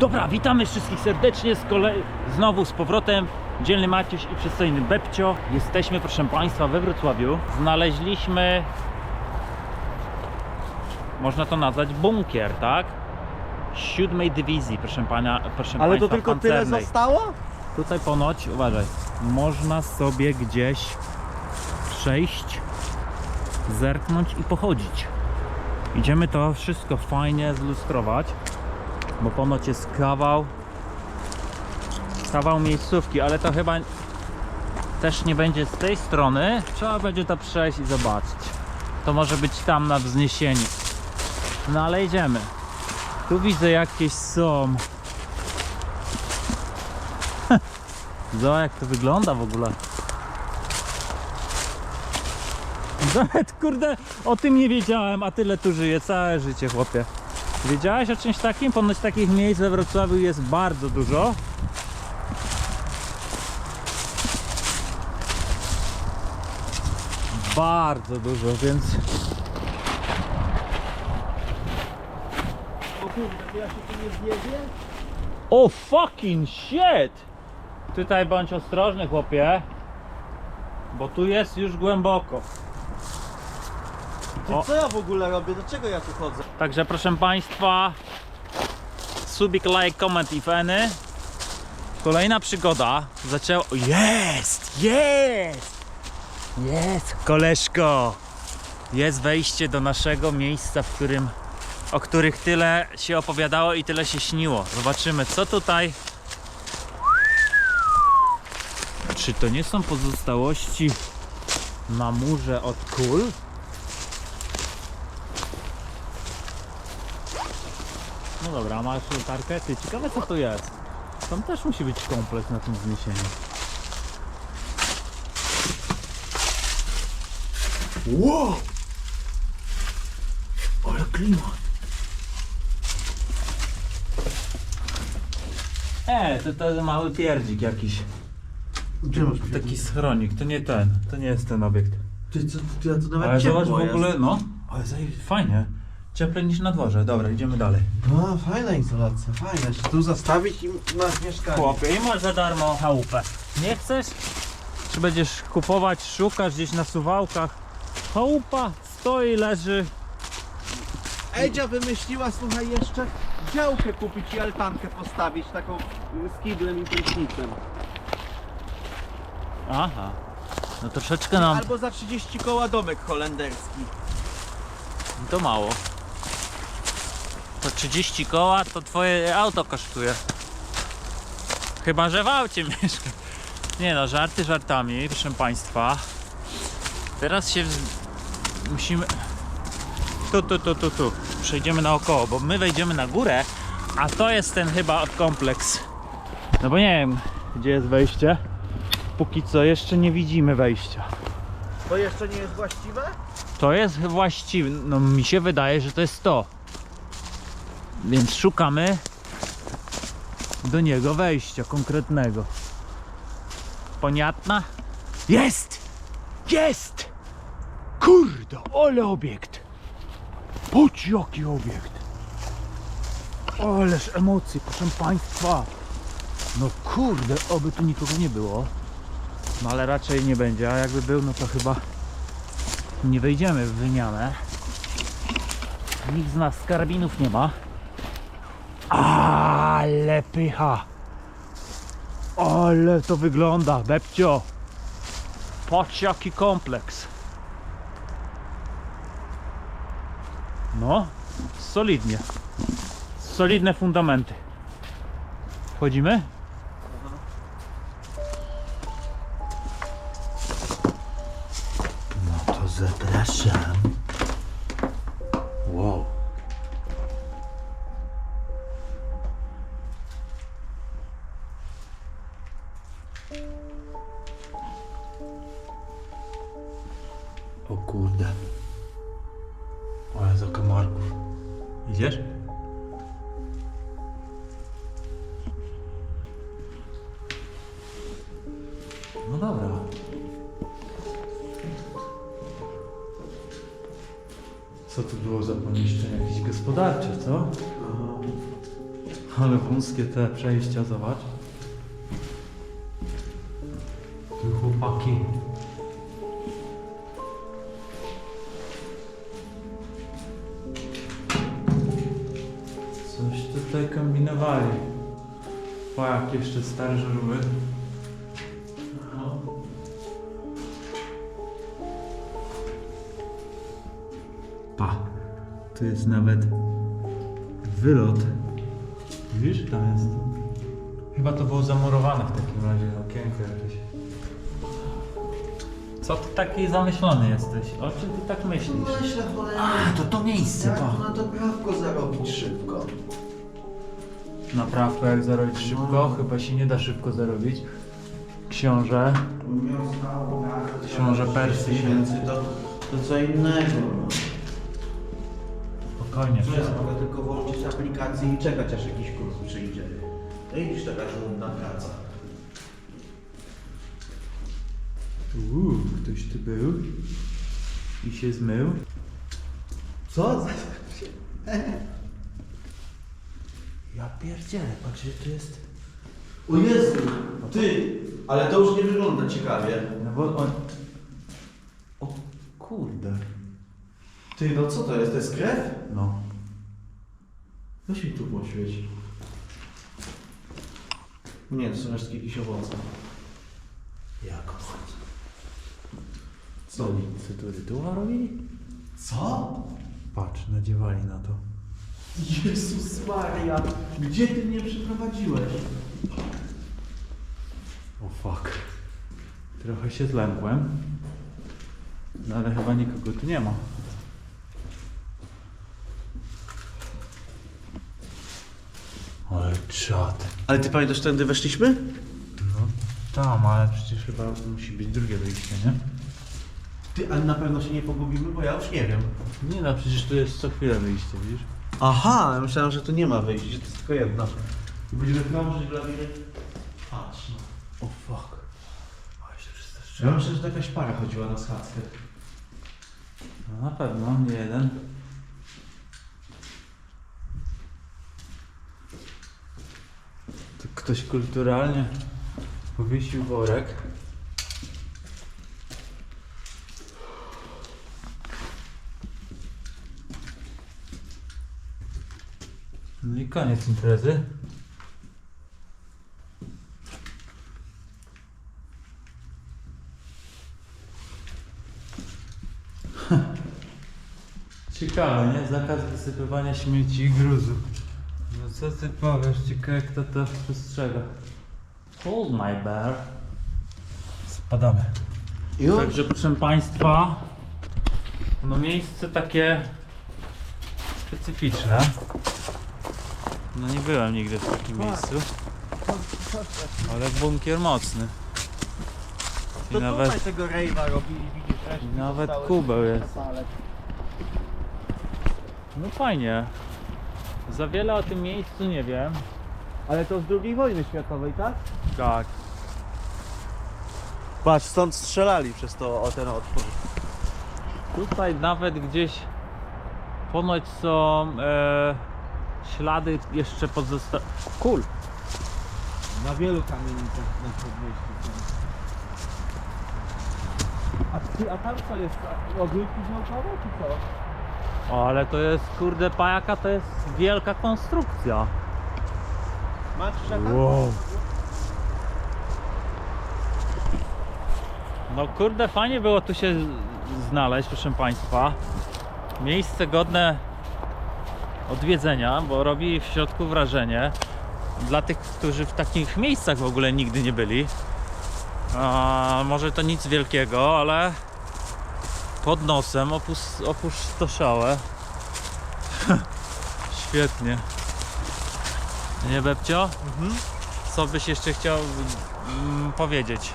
Dobra, witamy wszystkich serdecznie z kolei znowu z powrotem. Dzielny Maciuś i przystojny Bebcio. Jesteśmy, proszę Państwa, we Wrocławiu. Znaleźliśmy, można to nazwać bunkier, tak? Siódmej dywizji, proszę Pana, proszę Ale Państwa, to tylko tyle pancernej. zostało? Tutaj ponoć, uważaj, można sobie gdzieś przejść, zerknąć i pochodzić. Idziemy to wszystko fajnie zlustrować, bo ponoć jest kawał, kawał miejscówki, ale to chyba też nie będzie z tej strony. Trzeba będzie to przejść i zobaczyć. To może być tam na wzniesieniu. No ale idziemy. Tu widzę jakieś są Zobacz jak to wygląda w ogóle. Nawet kurde o tym nie wiedziałem, a tyle tu żyję całe życie chłopie. Wiedziałeś o czymś takim? Ponoć takich miejsc we Wrocławiu jest bardzo dużo. Bardzo dużo, więc O kurde, to ja się tu nie zjedzie? O fucking shit! Tutaj bądź ostrożny chłopie. Bo tu jest już głęboko. Ty O. co ja w ogóle robię? Do czego ja tu chodzę? Także proszę Państwa, subik, like, comment i feny. Kolejna przygoda zaczęła... Jest! Jest! Jest! Koleżko! Jest wejście do naszego miejsca, w którym... O których tyle się opowiadało i tyle się śniło. Zobaczymy co tutaj... Czy to nie są pozostałości na murze od kul? No dobra, masz latarkę? Ty, ciekawe co to jest. Tam też musi być kompleks na tym wzniesieniu. Wow! Ale klimat. E, to, to mały pierdzik jakiś. Gdzie masz Taki schronik, to nie ten, to nie jest ten obiekt. Ty co, ty, ja tu nawet Ale ciepło zobacz w ogóle, jest. no, ale zaje- fajnie. Cieplej niż na dworze. Dobra, idziemy dalej. No, fajna izolacja, fajna. Się tu zastawić i masz mieszkanie. Chłopie, i masz za darmo chałupę. Nie chcesz? Czy będziesz kupować, szukasz gdzieś na suwałkach? Chałupa stoi, leży. Edzia wymyśliła, słuchaj, jeszcze działkę kupić i altankę postawić, taką z kiblem i prysznicem. Aha. No troszeczkę nam Albo za 30 koła domek holenderski. to mało. To 30 koła to twoje auto kosztuje. Chyba, że w aucie mieszka. Nie no, żarty żartami, proszę państwa. Teraz się wz- musimy... Tu, tu, tu, tu, tu. Przejdziemy naokoło, bo my wejdziemy na górę, a to jest ten chyba kompleks. No bo nie wiem, gdzie jest wejście. Póki co jeszcze nie widzimy wejścia. To jeszcze nie jest właściwe? To jest właściwe. No mi się wydaje, że to jest to. Więc szukamy do niego wejścia konkretnego. Poniatna? Jest! Jest! Kurde, ale obiekt! Patrz jaki obiekt! Ależ emocje, proszę Państwa! No kurde, oby tu nikogo nie było. No ale raczej nie będzie, a jakby był, no to chyba nie wejdziemy w wymianę. Nikt z nas karabinów nie ma. Ale pycha. Ale to wygląda, Bebcio. Patrz jaki kompleks. No, solidnie. Solidne fundamenty. Wchodzimy? No to zapraszam. Wow. Komarków. Idziesz? No dobra. Co tu było za pomieszczenie? Jakieś gospodarcze, co? Ale wąskie te przejścia, zobacz. Tu chłopaki. Jeszcze stare. No. Pa, tu jest nawet wylot. Widzisz, tam jest. Chyba to było zamurowane w takim razie, okienko jakieś. Co ty taki zamyślony jesteś? O czym ty tak myślisz? Myślę, cholera. A, to to miejsce, Jak pa. na to prawko zarobić szybko? Naprawkę jak zarobić szybko? Chyba się nie da szybko zarobić. Książę. Książę Persji. to, to co innego. Spokojnie. Ja mogę tylko włączyć aplikację i czekać aż jakiś kurs przyjdzie. No i widzisz taka żmudna praca. Uuu, ktoś tu był i się zmył. Co? Ja pierdzielę, patrz, że to jest... O Jezu, ty! Ale to już nie wygląda ciekawie. No bo on... O kurde. Ty, no co to jest? To jest krew? No. Weź mi tu poświeć. Nie, to są resztki jakichś owoców. Jak owoc? Co? Co tu rytuał robili? Co? Patrz, nadziewali na to. Jezus Maria, gdzie ty mnie przyprowadziłeś? O fuck. Trochę się zlękłem. No ale chyba nikogo tu nie ma. Ale czad. Ale ty pamiętasz, tędy weszliśmy? No tam, ale przecież chyba musi być drugie wyjście, nie? Ty, ale na pewno się nie pogubimy, bo ja już nie wiem. Nie no, przecież tu jest co chwilę wyjście, widzisz? Aha, ja myślałem, że tu nie ma wyjść, że to jest tylko jedno. I będziemy krążyć dla mnie. Patrz no. O fuck. Ale się przestraszyłem. Ja myślę, że to jakaś para chodziła na schadzkę. No na pewno, nie jeden. To ktoś kulturalnie powiesił worek. Koniec imprezy. Ciekawe, nie? Zakaz wysypywania śmieci i gruzu. No co ty powiesz? Ciekawe kto to przestrzega. Hold my bear. Spadamy. Już? Także proszę Państwa, no miejsce takie specyficzne. No nie byłem nigdy w takim miejscu. Ale bunkier mocny. I To nawet, tutaj tego rejwa robili, widzisz, resztki i nawet zostały kubeł jest. No fajnie. Za wiele o tym miejscu nie wiem. Ale to z II wojny światowej, tak? Tak. Patrz, stąd strzelali przez to o ten otwór. Tutaj nawet gdzieś ponoć są e, ślady jeszcze pozostałe. Kul. Na wielu kamienicach na podmieściu. A, ty, a tam co jest? Ogródki działkowe czy co? O, ale to jest kurde pajaka, to jest wielka konstrukcja. Masz Wow. No kurde, fajnie było tu się znaleźć, proszę Państwa. Miejsce godne odwiedzenia, bo robi w środku wrażenie. Dla tych, którzy w takich miejscach w ogóle nigdy nie byli. A, może to nic wielkiego, ale pod nosem opus, opustoszałe. Świetnie. Nie Bebcio? Co byś jeszcze chciał mm, powiedzieć?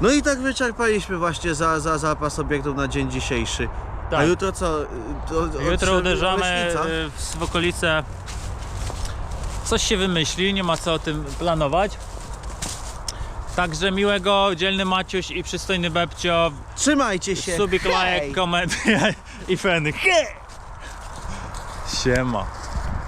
No i tak wyczerpaliśmy właśnie za, za zapas obiektów na dzień dzisiejszy. A Tak. jutro co? To, Jutro uderzamy y, w w okolice. Coś się wymyśli, nie ma co o tym planować. Także miłego, dzielny Maciuś i przystojny Bebcio. Trzymajcie się. Subik, Hej! lajek, i feny. Siema.